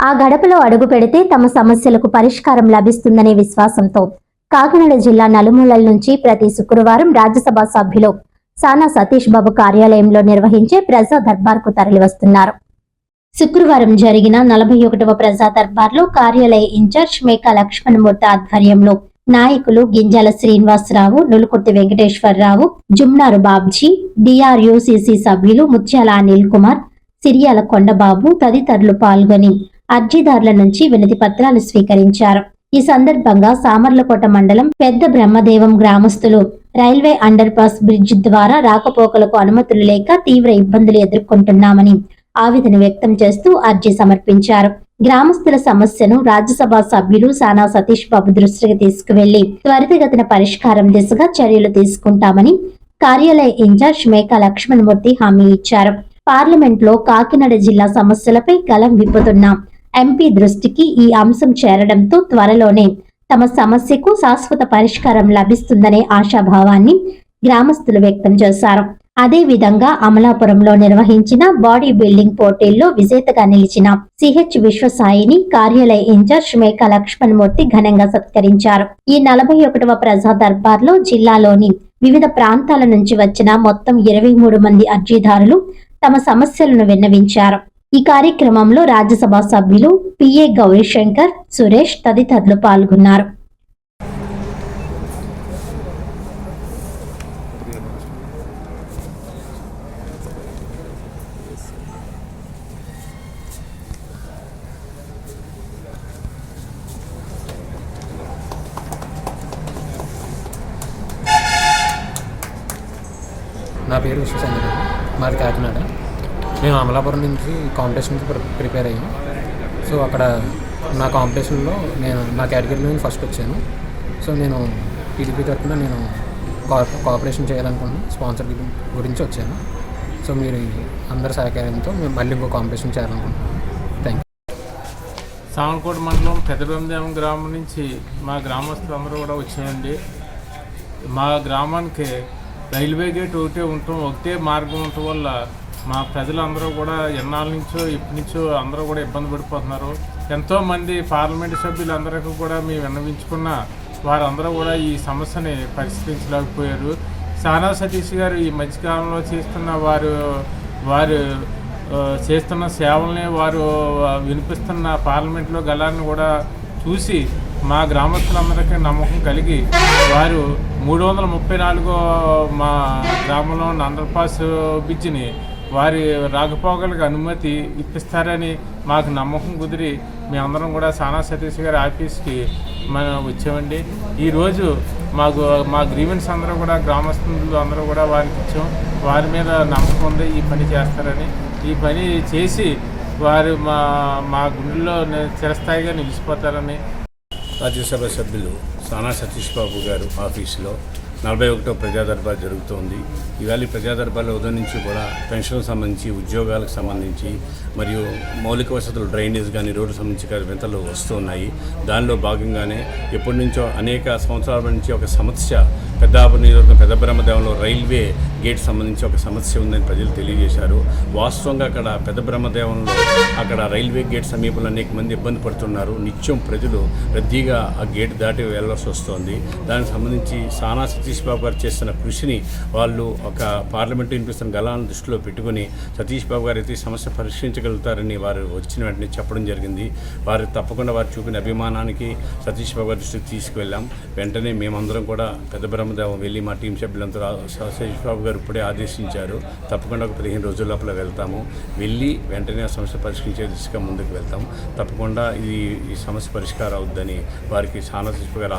ఆ గడపలో అడుగు పెడితే తమ సమస్యలకు పరిష్కారం లభిస్తుందనే విశ్వాసంతో కాకినాడ జిల్లా నలుమూలల నుంచి ప్రతి శుక్రవారం రాజ్యసభ సభ్యులు సానా సతీష్ బాబు కార్యాలయంలో నిర్వహించే ప్రజా దర్బార్కు తరలివస్తున్నారు. శుక్రవారం జరిగిన నలభై ఒకటవ ప్రజా దర్బార్లో కార్యాలయ ఇన్ఛార్జ్ మేకా లక్ష్మణమూర్తి ఆధ్వర్యంలో నాయకులు గింజాల శ్రీనివాసరావు నులుకుర్తి వెంకటేశ్వరరావు జుమ్నారు బాబ్జీ డిఆర్యుసిసి సభ్యులు ముత్యాల అనిల్ కుమార్ సిరియాల కొండబాబు తదితరులు పాల్గొని అర్జీదారుల నుంచి వినతి పత్రాలు స్వీకరించారు. ఈ సందర్భంగా సామర్లకోట మండలం పెద్ద బ్రహ్మదేవం గ్రామస్తులు రైల్వే అండర్ పాస్ బ్రిడ్జ్ ద్వారా రాకపోకలకు అనుమతులు లేక తీవ్ర ఇబ్బందులు ఎదుర్కొంటున్నామని ఆవేదన వ్యక్తం చేస్తూ అర్జీ సమర్పించారు. గ్రామస్తుల సమస్యను రాజ్యసభ సభ్యులు సానా సతీష్ బాబు దృష్టికి తీసుకువెళ్ళి త్వరితగతిన పరిష్కారం దిశగా చర్యలు తీసుకుంటామని కార్యాలయ ఇన్ఛార్జ్ మేకా లక్ష్మణమూర్తి హామీ ఇచ్చారు. పార్లమెంట్లో కాకినాడ జిల్లా సమస్యలపై గలం విప్పుతున్నాం. ఎంపీ దృష్టికి ఈ అంశం చేరడంతో త్వరలోనే తమ సమస్యకు శాశ్వత పరిష్కారం లభిస్తుందనే ఆశాభావాన్ని గ్రామస్తులు వ్యక్తం చేశారు. అదే విధంగా అమలాపురంలో నిర్వహించిన బాడీ బిల్డింగ్ పోటీల్లో విజేతగా నిలిచిన సిహెచ్ విశ్వసాయిని కార్యాలయ ఇన్ఛార్జ్ మేకా లక్ష్మణమూర్తి ఘనంగా సత్కరించారు. ఈ నలభై ఒకటవ ప్రజా దర్బార్లో జిల్లాలోని వివిధ ప్రాంతాల నుంచి వచ్చిన మొత్తం ఇరవై మూడు మంది అర్జీదారులు తమ సమస్యలను విన్నవించారు. ఈ కార్యక్రమంలో రాజ్యసభ సభ్యులు పిఏ గౌరీశంకర్ సురేష్ తదితరులు పాల్గొన్నారు. నా పేరు విశ్వచంద్ర మాది కాకినాడ. మేము అమలాపురం నుంచి కాంపిటీషన్కి ప్రిపేర్ అయ్యాం. సో అక్కడ నా కాంపిటీషన్లో నేను నా కేటగిరీలో నేను ఫస్ట్ వచ్చాను. సో నేను టీడీపీ తరఫున నేను కాపరేషన్ కోఆపరేషన్ చేయాలనుకున్నాను. స్పాన్సర్ గురించి వచ్చాను. సో మీరు అందరి సహకారంతో మేము మళ్ళీ ఇంకో కాంపిటీషన్ చేయాలనుకుంటున్నాను థ్యాంక్ యూ సామలకోట మండలం పెద్దబ్రహ్మదేవం గ్రామం నుంచి మా గ్రామస్తులందరూ కూడా వచ్చాయండి మా గ్రామానికి రైల్వే గేట్ ఒకటే ఉండటం ఒకటే మార్గం ఉండటం వల్ల మా ప్రజలందరూ కూడా ఎన్నాళ్ళ నుంచో ఇప్పటి నుంచో అందరూ కూడా ఇబ్బంది పడిపోతున్నారు. ఎంతోమంది పార్లమెంటు సభ్యులందరికీ కూడా మేము విన్నవించుకున్న వారందరూ కూడా ఈ సమస్యని పరిష్కరించలేకపోయారు. సానా సతీష్ గారు ఈ మధ్యకాలంలో చేస్తున్న వారు వారు చేస్తున్న సేవల్ని వారు వినిపిస్తున్న పార్లమెంట్లో గలాన్ని కూడా చూసి మా గ్రామస్తులందరికీ నమ్మకం కలిగి వారు మూడు వందల ముప్పై నాలుగో మా గ్రామంలో ఉన్న అండర్ పాస్ బ్రిడ్జిని వారి రాకపోకలకు అనుమతి ఇప్పిస్తారని మాకు నమ్మకం కుదిరి మేమందరం కూడా సానా సతీష్ గారి ఆఫీస్కి మనం వచ్చామండి. ఈరోజు మాకు మా గ్రీవెన్స్ అందరూ కూడా గ్రామస్తులు అందరూ కూడా వారికి ఇచ్చాం. వారి మీద నమ్మకం ఉంది ఈ పని చేస్తారని. ఈ పని చేసి వారు మా మా గుండెల్లో చిరస్థాయిగా నిలిచిపోతారని. రాజ్యసభ సభ్యులు సానా సతీష్ బాబు గారు ఆఫీసులో నలభై ఒకటో ప్రజాదర్బార్ జరుగుతోంది. ఇవాళ ప్రజాదర్బార్లో ఉదయం నుంచి కూడా పెన్షన్ సంబంధించి ఉద్యోగాలకు సంబంధించి మరియు మౌలిక వసతులు డ్రైనేజ్ కానీ రోడ్డు సంబంధించి కానీ వింతలు వస్తున్నాయి. దానిలో భాగంగానే ఎప్పటి నుంచో అనేక సంవత్సరాల నుంచి ఒక సమస్య పెద్దాపు నియోజకవర్గం పెద్ద బ్రహ్మదేవంలో రైల్వే గేట్ సంబంధించి ఒక సమస్య ఉందని ప్రజలు తెలియజేశారు. వాస్తవంగా అక్కడ పెద్ద బ్రహ్మదేవంలో అక్కడ రైల్వే గేట్ సమీపంలో అనేక మంది ఇబ్బంది పడుతున్నారు. నిత్యం ప్రజలు రద్దీగా ఆ గేట్ దాటి వెళ్ళాల్సి వస్తోంది. దానికి సంబంధించి సానా సతీష్ బాబు గారు చేస్తున్న కృషిని వాళ్ళు ఒక పార్లమెంటు వినిపిస్తున్న గలాలను దృష్టిలో పెట్టుకుని సతీష్ బాబు గారు అయితే ఈ సమస్య పరిష్కరించగలుగుతారని వారు వచ్చిన వెంటనే చెప్పడం జరిగింది. వారు తప్పకుండా వారు చూపిన అభిమానానికి సతీష్ బాబు గారి దృష్టికి తీసుకువెళ్ళాం. వెంటనే మేమందరం కూడా పెద్ద బ్రహ్మ బ్రహ్మదేవం వెళ్ళి మా టీం సభ్యులంతా శేషబాబు గారు ఇప్పుడే ఆదేశించారు. తప్పకుండా ఒక పదిహేను రోజుల లోపల వెళ్తాము. వెళ్ళి వెంటనే ఆ సమస్య పరిష్కరించే దిశగా ముందుకు వెళ్తాము. తప్పకుండా ఇది ఈ సమస్య పరిష్కారం అవుద్దని వారికి సానా సతీష్ గారు